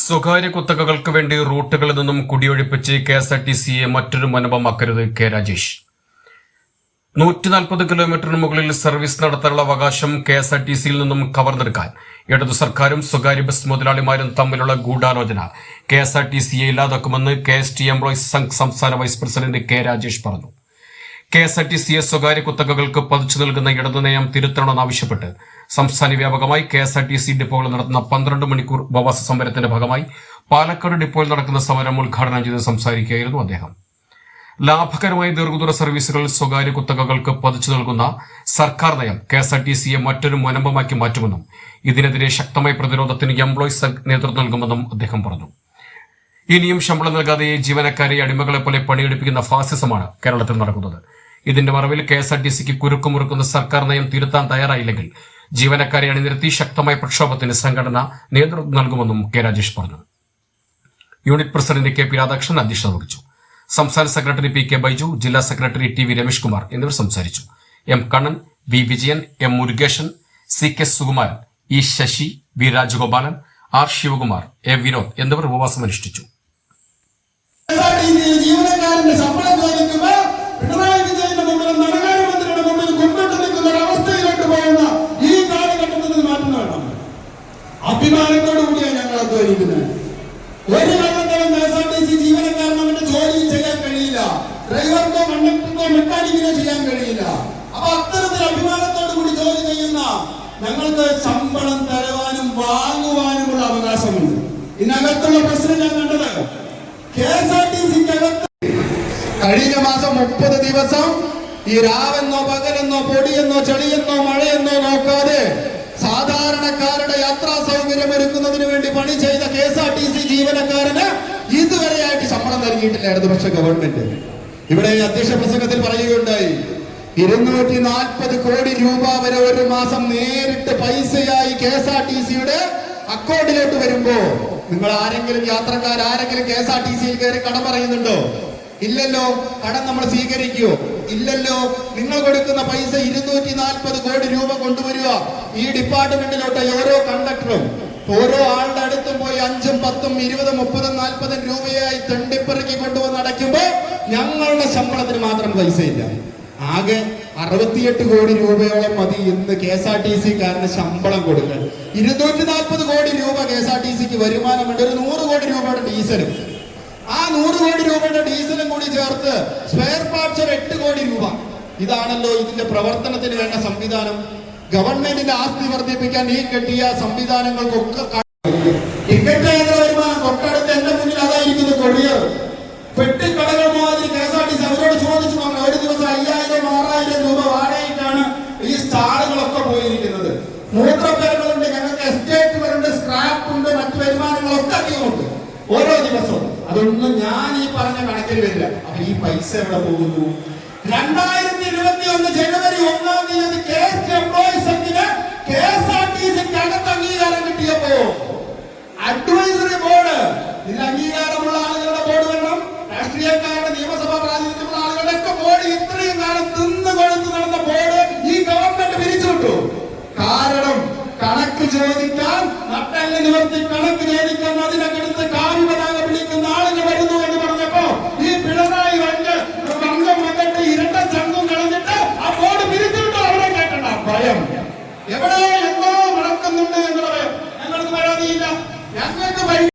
സ്വകാര്യ കുത്തകകൾക്ക് വേണ്ടി റൂട്ടുകളിൽ നിന്നും കുടിയൊഴിപ്പിച്ച് കെ എസ് ആർ ടി സിയെ മറ്റൊരു മനപമാക്കരുത് കെ രാജേഷ്. നൂറ്റി നാൽപ്പത് കിലോമീറ്ററിന് മുകളിൽ സർവീസ് നടത്താനുള്ള അവകാശം കെ എസ് ആർ ടി സിയിൽ നിന്നും കവർന്നെടുക്കാൻ ഇടതു സർക്കാരും സ്വകാര്യ ബസ് മുതലാളിമാരും തമ്മിലുള്ള ഗൂഢാലോചന കെ എസ് ആർ ടി സിയെ ഇല്ലാതാക്കുമെന്ന് K S T employees Sangh സംസ്ഥാന വൈസ് പ്രസിഡന്റ് കെ രാജേഷ് പറഞ്ഞു. കെ എസ് ആർ ടി സിയെ സ്വകാര്യ കുത്തകകൾക്ക് പതിച്ചു നൽകുന്ന ഇടതു നയം തിരുത്തണമെന്നാവശ്യപ്പെട്ട് സംസ്ഥാന വ്യാപകമായി K S R T C ഡിപ്പോകൾ നടത്തുന്ന പന്ത്രണ്ട് മണിക്കൂർ ഉപവാസ സമരത്തിന്റെ ഭാഗമായി പാലക്കാട് ഡിപ്പോയിൽ നടക്കുന്ന സമരം ഉദ്ഘാടനം ചെയ്ത് സംസാരിക്കുകയായിരുന്നു അദ്ദേഹം. ലാഭകരമായ ദീർഘദൂര സർവീസുകൾ സ്വകാര്യ കുത്തകകൾക്ക് പതിച്ചു നൽകുന്ന സർക്കാർ നയം കെ എസ് ആർ ടി സിയെ മറ്റൊരു മുനമ്പമാക്കി മാറ്റുമെന്നും ഇതിനെതിരെ ശക്തമായ പ്രതിരോധത്തിന് എംപ്ലോയീസ് നേതൃത്വം നൽകുമെന്നും അദ്ദേഹം പറഞ്ഞു. ഇനിയും ശമ്പളം നൽകാതെ ജീവനക്കാരെ അടിമകളെ പോലെ പണിയെടുപ്പിക്കുന്ന ഫാസിസമാണ് കേരളത്തിൽ നടക്കുന്നത്. ഇതിന്റെ മറവിൽ കെ എസ് ആർ ടി സിക്ക് കുരുക്കുമുറുക്കുന്ന സർക്കാർ നയം തിരുത്താൻ തയ്യാറായില്ലെങ്കിൽ ജീവനക്കാരെ അണിനിരത്തി ശക്തമായ പ്രക്ഷോഭത്തിന് സംഘടന നേതൃത്വം നൽകുമെന്നും കെ രാജേഷ് പറഞ്ഞു. Unit president K P Radhakrishnan അധ്യക്ഷത വഹിച്ചു. സംസ്ഥാന സെക്രട്ടറി പി കെ ബൈജു ജില്ലാ secretary T V Ramesh Kumar എന്നിവർ സംസാരിച്ചു. M Kannan V Vijayan M Murukesan C K Sukumaran E Sasi V Rajagopalan R Sivakumar A Vinod എന്നിവർ ഉപവാസം അനുഷ്ഠിച്ചു ജീവനക്കാരന്റെ ശമ്പളം ചോദിക്കുമ്പോൾ പിണറായി വിജയന്റെ മുമ്പിലും ധനകാര്യമന്ത്രിയുടെ മുമ്പിൽ കുമ്പിട്ട് നിൽക്കുന്ന ഒരു അവസ്ഥയിലോട്ട് പോകുന്ന ഈ കാലഘട്ടത്തിൽ മാറ്റം വേണം അഭിമാനത്തോടു കൂടിയാണ് ഞങ്ങൾ അധ്വാനിക്കുന്നത്. ഒരു കാലത്തോളം K S R T C ജീവനക്കാരൻ അവന്റെ ജോലി ചെയ്യാൻ കഴിയില്ല. ഡ്രൈവർക്കോ കണ്ടക്ടർക്കോ മെക്കാനിക്കിനോ ചെയ്യാൻ കഴിയില്ല. അപ്പൊ അത്തരത്തിൽ അഭിമാനത്തോടു കൂടി ജോലി ചെയ്യുന്ന ഞങ്ങൾക്ക് ശമ്പളം തരുവാനും വാങ്ങുവാനുമുള്ള അവകാശമുണ്ട്. ഇതിനകത്തുള്ള പ്രശ്നം ഞാൻ കണ്ടത് കഴിഞ്ഞ മാസം മുപ്പത് ദിവസം ഈ രാവെന്നോ പകലെന്നോ പൊടിയെന്നോ ചെളിയെന്നോ മഴയെന്നോ നോക്കാതെ സാധാരണക്കാരുടെ യാത്രാ സൗകര്യം ഒരുക്കുന്നതിന് വേണ്ടി പണി ചെയ്ത K S R T C ജീവനക്കാരന് ഇതുവരെയായിട്ട് ശമ്പളം നൽകിയിട്ടില്ല ഇടതുപക്ഷ ഗവൺമെന്റ്. ഇവിടെ അധ്യക്ഷ പ്രസംഗത്തിൽ പറയുകയുണ്ടായി ഇരുന്നൂറ്റി നാൽപ്പത് കോടി രൂപ വരെ ഒരു മാസം നേരിട്ട് പൈസയായി കെ എസ് ആർ ടി സിയുടെ അക്കൗണ്ടിലോട്ട് വരുമ്പോ നിങ്ങൾ ആരെങ്കിലും യാത്രക്കാർ ആരെങ്കിലും കെ എസ് ആർ ടി സിയിൽ കയറി കടം പറയുന്നുണ്ടോ? ഇല്ലല്ലോ കടം നമ്മൾ സ്വീകരിക്കുവോ ഇല്ലല്ലോ നിങ്ങൾ കൊടുക്കുന്ന പൈസ ഇരുന്നൂറ്റി നാൽപ്പത് കോടി രൂപ കൊണ്ടുവരിക. ഈ ഡിപ്പാർട്ട്മെന്റിലോട്ട് ഓരോ കണ്ടക്ടറും ഓരോ ആളുടെ അടുത്തും പോയി അഞ്ചും പത്തും ഇരുപതും മുപ്പതും നാൽപ്പതും രൂപയായി തെണ്ടിപ്പിറക്കി കൊണ്ടുവന്ന് അടയ്ക്കുമ്പോ ഞങ്ങളുടെ ശമ്പളത്തിന് മാത്രം പൈസയില്ല. ആകെ അറുപത്തിയെട്ട് കോടി രൂപയോളം മതി ഇന്ന് കെ എസ് ആർ ടി സിക്കാരന് ശമ്പളം കൊടുക്കാൻ. ഇരുന്നൂറ്റി നാൽപ്പത് കോടി രൂപ കെ എസ് ആർ ടി സിക്ക് വരുമാനമുണ്ട്. ഒരു നൂറ് കോടി രൂപയുടെ ഡീസലും. ആ നൂറ് കോടി രൂപയുടെ ഡീസലും കൂടി ചേർത്ത് സ്പെയർ പാർട്സ് ഒരു എട്ട് കോടി രൂപ. ഇതാണല്ലോ ഇതിന്റെ പ്രവർത്തനത്തിന് വേണ്ട സംവിധാനം. ഗവൺമെന്റിന്റെ ആസ്തി വർദ്ധിപ്പിക്കാൻ ഈ കെട്ടിയ സംവിധാനങ്ങൾക്കൊക്കെ വരുമാനങ്ങളൊക്കെ അധികമുണ്ട് ഓരോ ദിവസവും. അതൊന്നും ഞാൻ ഈ പറഞ്ഞ കണക്കിൽ വരില്ല. അപ്പൊ ഈ പൈസ എവിടെ പോകുന്നു? രണ്ടായിരത്തി ഇരുപത്തി ഒന്ന് ജനുവരി ഒന്നാം തീയതി കെ എസ് എംപ്ലോയീസ് സംഘിന് കെ എസ് ആർ ടി സിക്ക് അകത്ത് അംഗീകാരം കിട്ടിയപ്പോ അഡ്വൈസറി ബോർഡ് ഇതിൽ അംഗീകാരമുള്ള ആളുകളുടെ ബോർഡ് വേണം രാഷ്ട്രീയക്കാരുടെ നിയമസഭാ പ്രാതിനിധ്യമുള്ള ആളുകളുടെ ഒക്കെ ബോർഡ് ഇത്രയും കാലം തിന്നു കൊഴുത്ത് നടന്ന ബോർഡ് ഈ ഗവൺമെന്റ് പിരിച്ചുവിട്ടു. കാരണം കണക്ക് ചോദിക്കാൻ നട്ടൽ നിവർത്തി കണക്ക് ചോദിക്കാൻ അതിനകടുത്ത് കാവ്യ വിളിക്കുന്ന ആളുകൾ വരുന്നു എന്ന് പറഞ്ഞപ്പോ ഈ പിണറായി വന്ന് അംഗം വന്നിട്ട് ഇരട്ട ചങ്കും കളഞ്ഞിട്ട് ആ ബോർഡ് പിരിച്ചുവിട്ടു. അവരെ കേട്ടണ്ട ഭയം. എവിടെ എന്തോ നടക്കുന്നുണ്ട് എന്ന് ഭയം ഞങ്ങൾക്ക് പരാതിയില്ല. ഞങ്ങൾക്ക്